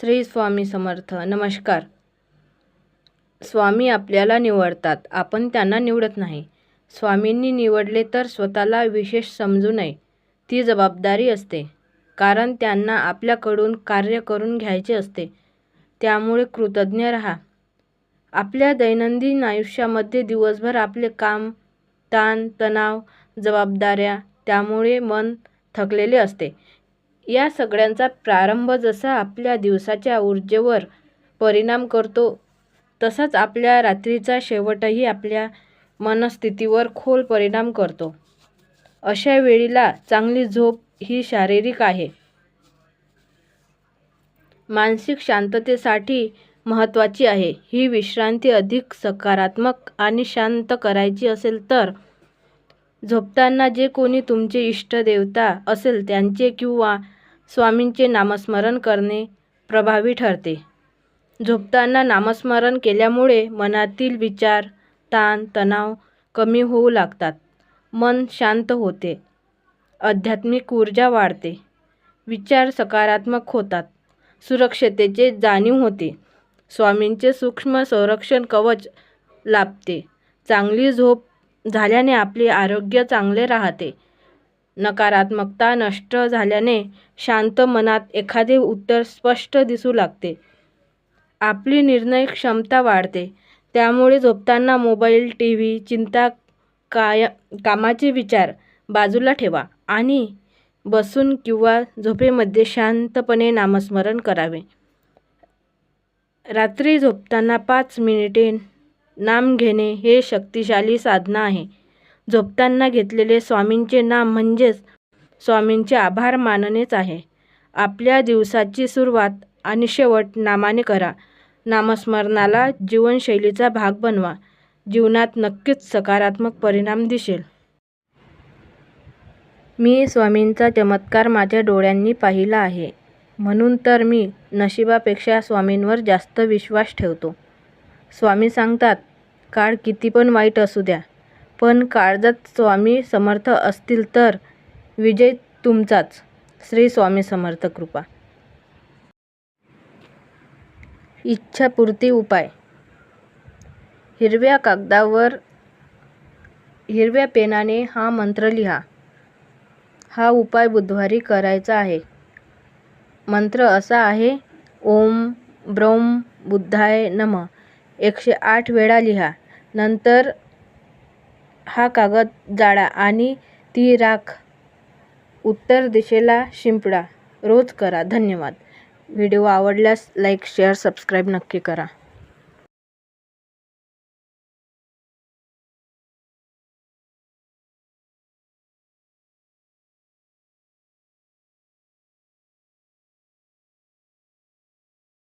श्री स्वामी समर्थ नमस्कार. स्वामी आपल्याला निवडतात आपण त्यांना निवडत नाही. स्वामींनी निवडले तर स्वतःला विशेष समजू नये ती जबाबदारी असते. कारण त्यांना आपल्याकडून कार्य करून घ्यायचे असते. त्यामुळे कृतज्ञ राहा. आपल्या दैनंदिन आयुष्यामध्ये दिवसभर आपले काम ताण तणाव जबाबदाऱ्या त्यामुळे मन थकलेले असते. या सगळ्यांचा प्रारंभ जसा आपल्या दिवसाच्या ऊर्जेवर परिणाम करतो तसाच आपल्या रात्रीचा शेवटही आपल्या मनस्थितीवर खोल परिणाम करतो. अशा वेळीला चांगली झोप ही शारीरिक आहे. मानसिक शांततेसाठी महत्त्वाची आहे. ही विश्रांती अधिक सकारात्मक आणि शांत करायची असेल तर झोपताना जे कोणी तुमचे इष्टदेवता असेल त्यांचे किंवा स्वामींचे नामस्मरण करणे प्रभावी ठरते. झोपताना नामस्मरण केल्यामुळे मनातील विचार ताण तणाव कमी होऊ लागतात. मन शांत होते. आध्यात्मिक ऊर्जा वाढते. विचार सकारात्मक होतात. सुरक्षतेचे जाणीव होते. स्वामींचे सूक्ष्म संरक्षण कवच लाभते. चांगली झोप झाल्याने आपले आरोग्य चांगले राहते. नकारात्मकता नष्ट झाल्याने शांत मनात एखादे उत्तर स्पष्ट दिसू लागते. आपली निर्णय क्षमता वाढते. त्यामुळे झोपताना मोबाईल टी व्ही चिंता काय कामाचे विचार बाजूला ठेवा आणि बसून किंवा झोपेमध्ये शांतपणे नामस्मरण करावे. रात्री झोपताना पाच मिनिटे नाम घेणे हे शक्तिशाली साधना आहे. झोपताना घेतलेले स्वामींचे नाम म्हणजेच स्वामींचे आभार मानणेच आहे. आपल्या दिवसाची सुरुवात आणि शेवट नामाने करा. नामस्मरणाला जीवनशैलीचा भाग बनवा. जीवनात नक्कीच सकारात्मक परिणाम दिसेल. मी स्वामींचा चमत्कार माझ्या डोळ्यांनी पाहिला आहे. म्हणून तर मी नशिबापेक्षा स्वामींवर जास्त विश्वास ठेवतो. स्वामी सांगतात काळ किती पण वाईट असू द्या. पण काळजात स्वामी समर्थ असतील तर विजय तुमचाच. श्री स्वामी समर्थ कृपा. इच्छापूर्ती उपाय. हिरव्या कागदावर हिरव्या पेनाने हा मंत्र लिहा. हा उपाय बुधवारी करायचा आहे. मंत्र असा आहे ओम ब्रौम बुद्धाय नम. एकशे आठ वेळा लिहा. नंतर हा कागद जाळा आणि ती राख उत्तर दिशेला शिंपडा. रोज करा. धन्यवाद. व्हिडिओ आवडल्यास लाईक शेअर सबस्क्राईब नक्की करा.